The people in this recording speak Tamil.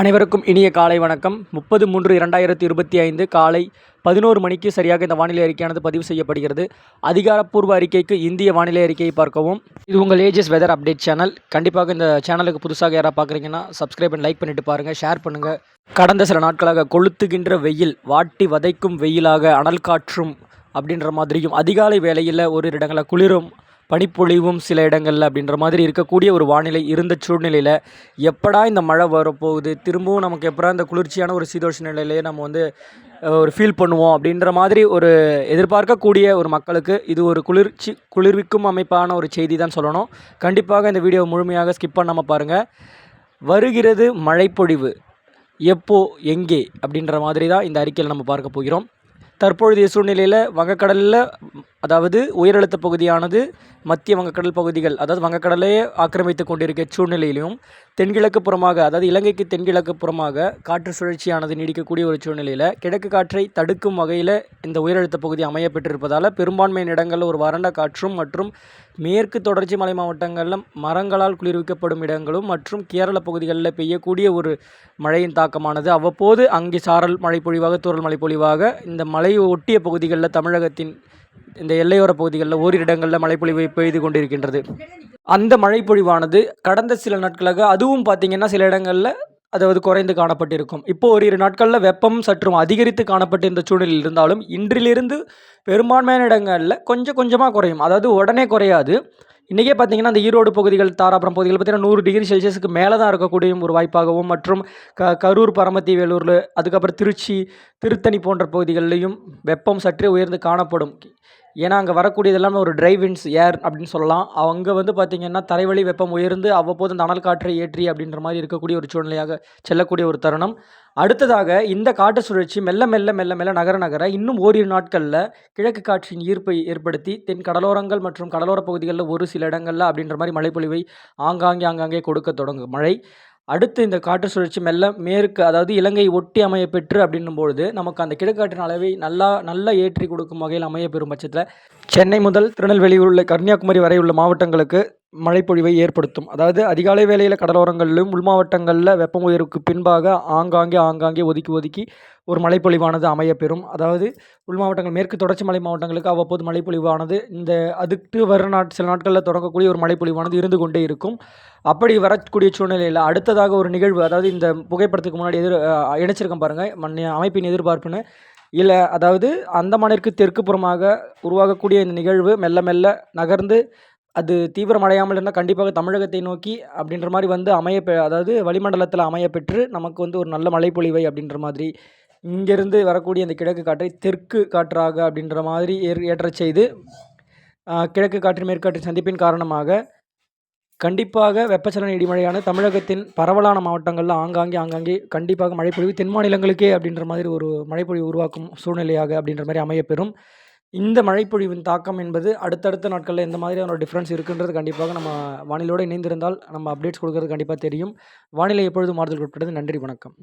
அனைவருக்கும் இனிய காலை வணக்கம். முப்பது மூன்று இரண்டாயிரத்தி இருபத்தி ஐந்து காலை பதினோரு மணிக்கு சரியாக இந்த வானிலை அறிக்கையானது பதிவு செய்யப்படுகிறது. அதிகாரப்பூர்வ அறிக்கைக்கு இந்திய வானிலை அறிக்கையை பார்க்கவும். இது உங்கள் ஏஜஸ் வெதர் அப்டேட் சேனல் கண்டிப்பாக இந்த சேனலுக்கு புதுசாக யாராவது பார்க்குறீங்கன்னா சப்ஸ்கிரைப் அண்ட் லைக் பண்ணிட்டு பாருங்கள் ஷேர் பண்ணுங்கள் கடந்த சில நாட்களாக கொளுத்துகின்ற வெயில் வாட்டி வதைக்கும் வெயிலாக அனல் காற்றும் அப்படின்ற மாதிரியும் அதிகாலை வேளையில் ஒரு இடங்களில் குளிரும் பனிப்பொழிவும் சில இடங்களில் அப்படின்ற மாதிரி இருக்கக்கூடிய ஒரு வானிலை இருந்த சூழ்நிலையில் எப்படா இந்த மழை வரப்போகுது? திரும்பவும் நமக்கு எப்படா இந்த குளிர்ச்சியான ஒரு சீதோஷ நிலையிலேயே நம்ம வந்து ஒரு ஃபீல் பண்ணுவோம் அப்படின்ற மாதிரி ஒரு எதிர்பார்க்கக்கூடிய ஒரு மக்களுக்கு இது ஒரு குளிர்ச்சி குளிர்விக்கும் அமைப்பான ஒரு செய்தி தான் சொல்லணும். கண்டிப்பாக இந்த வீடியோ முழுமையாக ஸ்கிப் பண்ணாமல் பாருங்கள் வருகிறது மழைப்பொழிவு. எப்போ எங்கே அப்படின்ற மாதிரி தான் இந்த அறிக்கையில் நம்ம பார்க்க போகிறோம். தற்பொழுதைய சூழ்நிலையில் வங்கக்கடலில் அதாவது உயரழுத்த பகுதியானது மத்திய வங்கக்கடல் பகுதிகள் அதாவது வங்கக்கடலையே ஆக்கிரமித்து கொண்டிருக்க சூழ்நிலையிலும் தென்கிழக்கு புறமாக அதாவது இலங்கைக்கு தென்கிழக்கு புறமாக காற்று சுழற்சியானது நீடிக்கக்கூடிய ஒரு சூழ்நிலையில் கிழக்கு காற்றை தடுக்கும் வகையில் இந்த உயரழுத்த பகுதி அமையப்பட்டிருப்பதால் பெற்றிருப்பதால் இடங்களில் ஒரு வறண்ட காற்றும் மற்றும் மேற்கு தொடர்ச்சி மலை மாவட்டங்களில் மரங்களால் குளிர்விக்கப்படும் இடங்களும் மற்றும் கேரள பகுதிகளில் பெய்யக்கூடிய ஒரு மழையின் தாக்கமானது. அவ்வப்போது அங்கே சாரல் மழை பொழிவாக தூரல் மழை பொழிவாக இந்த மலையை ஒட்டிய பகுதிகளில் தமிழகத்தின் இந்த எல்லையோர பகுதிகளில் ஓரிரு இடங்களில் மழைப்பொழிவு பெய்து கொண்டிருக்கின்றது. அந்த மழைப்பொழிவானது கடந்த சில நாட்களாக அதுவும் பார்த்திங்கன்னா சில இடங்களில் அதாவது குறைந்து காணப்பட்டிருக்கும். இப்போ ஓரிரு நாட்களில் வெப்பம் சற்றும் அதிகரித்து காணப்பட்டிருந்த சூழ்நிலையில் இருந்தாலும் இன்றிலிருந்து பெரும்பான்மையான இடங்களில் கொஞ்சம் கொஞ்சமாக குறையும். அதாவது உடனே குறையாது. இன்றைக்கே பார்த்தீங்கன்னா அந்த ஈரோடு பகுதிகள் தாராபுரம் பகுதிகள் பார்த்தீங்கன்னா நூறு டிகிரி செல்சியஸுக்கு மேலே தான் இருக்கக்கூடிய ஒரு வாய்ப்பாகவும் மற்றும் க கரூர் பரமத்தி வேலூரில் அதுக்கப்புறம் திருச்சி திருத்தணி போன்ற பகுதிகளிலையும் வெப்பம் சற்றே உயர்ந்து காணப்படும். ஏன்னா அங்கே வரக்கூடியது எல்லாமே ஒரு ட்ரை விண்ட்ஸ் ஏர் அப்படின்னு சொல்லலாம். அங்கே வந்து பார்த்திங்கன்னா தரைவழி வெப்பம் உயர்ந்து அவ்வப்போது அந்த அனல் காற்றை ஏற்றி அப்படின்ற மாதிரி இருக்கக்கூடிய ஒரு சூழ்நிலையாக செல்லக்கூடிய ஒரு தருணம். அடுத்ததாக இந்த காற்று சுழற்சி மெல்ல மெல்ல மெல்ல மெல்ல நகர நகர இன்னும் ஓரிரு நாட்களில் கிழக்கு காற்றின் ஈர்ப்பை ஏற்படுத்தி தென் கடலோரங்கள் மற்றும் கடலோர பகுதிகளில் ஒரு சில இடங்களில் அப்படின்ற மாதிரி மழைப்பொழிவை ஆங்காங்கே ஆங்காங்கே கொடுக்க தொடங்கும். மழை அடுத்து இந்த காற்று சுழற்சி மெல்ல மேற்கு அதாவது இலங்கை ஒட்டி அமைய பெற்று அப்படின்னும் பொழுது நமக்கு அந்த கிழக்காற்றின் அளவை நல்லா நல்லா ஏற்றி கொடுக்கும் வகையில் அமைய பெறும் பட்சத்தில் சென்னை முதல் திருநெல்வேலி உள்ள கன்னியாகுமரி வரை உள்ள மாவட்டங்களுக்கு மழைப்பொழிவை ஏற்படுத்தும். அதாவது அதிகாலை வேளையில் கடலோரங்களிலும் உள் மாவட்டங்களில் வெப்பம் உயர்வுக்கு பின்பாக ஆங்காங்கே ஆங்காங்கே ஒதுக்கி ஒதுக்கி ஒரு மழைப்பொழிவானது அமைய பெறும் அதாவது உள் மாவட்டங்கள் மேற்கு தொடர்ச்சி மலை மாவட்டங்களுக்கு அவ்வப்போது மழைப்பொழிவானது இந்த அதுக்கு வர நாட் சில நாட்களில் தொடங்கக்கூடிய ஒரு மழைப்பொழிவானது இருந்து கொண்டே இருக்கும். அப்படி வரக்கூடிய சூழ்நிலையில் அடுத்ததாக ஒரு நிகழ்வு அதாவது இந்த புகைப்படத்துக்கு முன்னாடி எதிர் இணைச்சிருக்கேன் பாருங்கள் மண் அமைப்பின் எதிர்பார்ப்புன்னு. இல்லை அதாவது அந்தமானிற்கு தெற்கு புறமாக உருவாகக்கூடிய இந்த நிகழ்வு மெல்ல மெல்ல நகர்ந்து அது தீவிரமடையாமல் இருந்தால் கண்டிப்பாக தமிழகத்தை நோக்கி அப்படின்ற மாதிரி வந்து அமைய அதாவது வளிமண்டலத்தில் அமைய பெற்று நமக்கு வந்து ஒரு நல்ல மழைப்பொழிவை அப்படின்ற மாதிரி இங்கேருந்து வரக்கூடிய அந்த கிழக்கு காற்றை தெற்கு காற்றாக அப்படின்ற மாதிரி ஏற் ஏற்றச் செய்து கிழக்கு காற்று மேற்காற்றின் சந்திப்பின் காரணமாக கண்டிப்பாக வெப்பச்சலன இடிமழையான தமிழகத்தின் பரவலான மாவட்டங்களில் ஆங்காங்கே ஆங்காங்கே கண்டிப்பாக மழைப்பொழிவு தென் மாநிலங்களுக்கே அப்படின்ற மாதிரி ஒரு மழைப்பொழிவு உருவாக்கும் சூழ்நிலையாக அப்படின்ற மாதிரி அமையப்பெறும். இந்த மழைப்பொழிவின் தாக்கம் என்பது அடுத்தடுத்த நாட்களில் எந்த மாதிரியான ஒரு டிஃப்ரென்ஸ் இருக்குன்றது கண்டிப்பாக நம்ம வானிலையோடு இணைந்திருந்தால் நம்ம அப்டேட்ஸ் கொடுக்கறது கண்டிப்பாக தெரியும். வானிலை எப்பொழுதும் மாறுதல் உட்பட்டது. நன்றி வணக்கம்.